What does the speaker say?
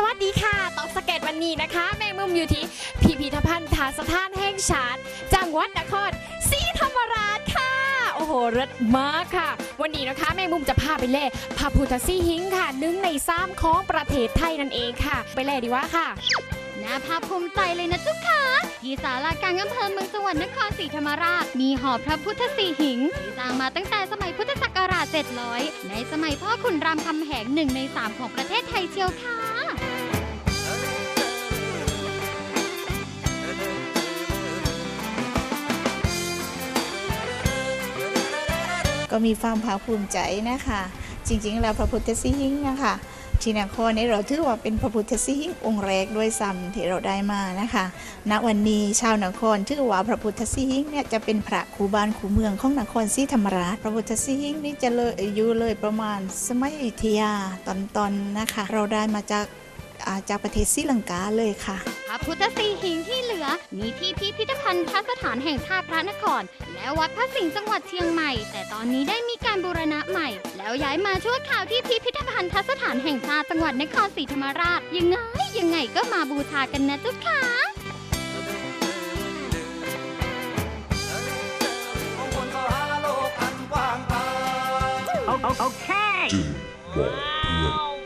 สวัสดีค่ะ ตอกสเก็ตวันนี้นะคะ แมงมุมอยู่ที่พิพิธภัณฑ์ทาสถานแห่งชาติจังหวัดนครศรีธรรมราชค่ะ โอ้โหเลิศมากค่ะ วันนี้นะคะ แมงมุมจะพาไปเล่พระพุทธซีหิงค่ะหนึ่งในสามของประเทศไทยนั่นเองค่ะ ไปเล่ดีว่าค่ะน่าภาคภูมิใจเลยนะเจุกค่ะที่ศาลากลางอำเภอเมืองจังหวัดนครศรีธรรมราช มีหอพระพุทธสีหิงที่สร้างมาตั้งแต่สมัยพุทธศักราช 700 ในสมัยพ่อขุนรามคำแหงหนึ่งในสามของประเทศไทยเชียวค่ะ ก็มีความภาคภูมิใจนะคะ จริงๆ แล้วพระพุทธสิหิงนะคะที่นครนี้เราถือว่าเป็นพระพุทธสิหิงองค์แรกด้วยซ้ำที่เราได้มานะคะ ณ วันนี้ชาวนครถือว่าพระพุทธสิหิงเนี่ยจะเป็นพระคูบานคูเมืองของนครศรีธรรมราช พระพุทธสิหิงนี่จะเลยอายู่เลยประมาณสมัยอยุธยาตอนตอนนะคะ เราได้มาจากจากประเทศศรีลังกาเลยค่ะ พระพุทธสีหิงที่ เหลือ มีที่พิพิธภัณฑ์ทัสถานแห่งชาติพระนคร และวัดพระสิงห์จังหวัดเชียงใหม่ แต่ตอนนี้ได้มีการบูรณะใหม่ แล้วย้ายมาชั่วคราวที่พิพิธภัณฑ์ทัสถานแห่งชาติจังหวัดนครศรีธรรมราช ยังไงยังไงก็มาบูชากันนะเจุกค่ะจึงบอกเพื่อน